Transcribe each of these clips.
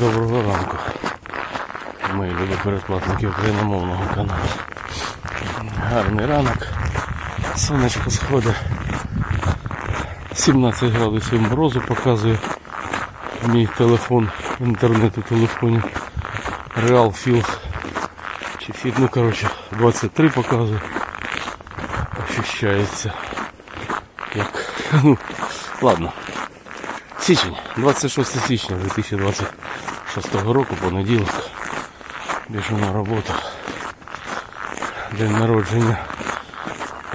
Доброго ранку. Мої любі передплатники україномовного каналу. Гарний ранок. Сонечко сходить. 17 градусів морозу показує мій телефон, інтернет у телефоні. Реал Філ. Чи фіт, ну коротше, 23 показує. Ощущається. Як. Ну, ладно. Січень, 26 січня 2026 року, понеділок. Біжу на роботу. День народження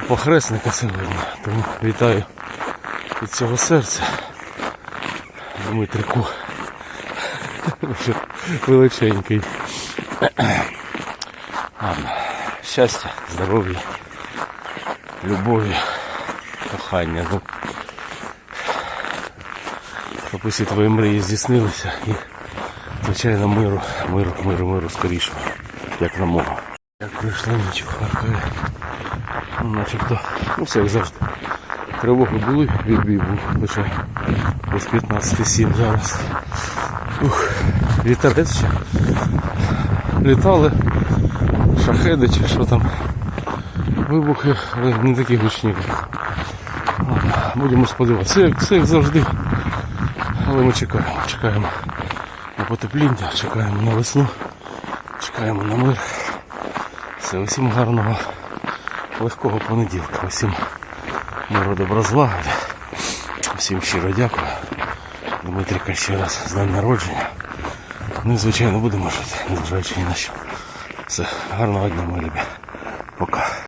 похресника сьогодні. Тому вітаю від цього серця. Дмитрику. Величенький. Щастя, здоров'я, любові, кохання. Щоб усі твої мрії здійснилися і, звичайно, миру, миру, миру, миру скоріше, як на мору. Як пройшла ніч в. Ну, начебто, ну все як завжди. Тривоги були, відбій був лише без 15-7 зараз. Ух, вітерець ще. Літали, шахеди чи що там. Вибухи, але не такі гучні. Будемо сподіватися. Все все як завжди. Але ми чекаємо, чекаємо на потепління, чекаємо на весну, чекаємо на мир. Все, усім гарного, легкого понеділка, усім миру добра. Всім щиро дякую. Дмитрика ще раз з днем народження. Ну звичайно будемо жити, незважаючи ні на що. Все, гарного дня, мої любі. Пока.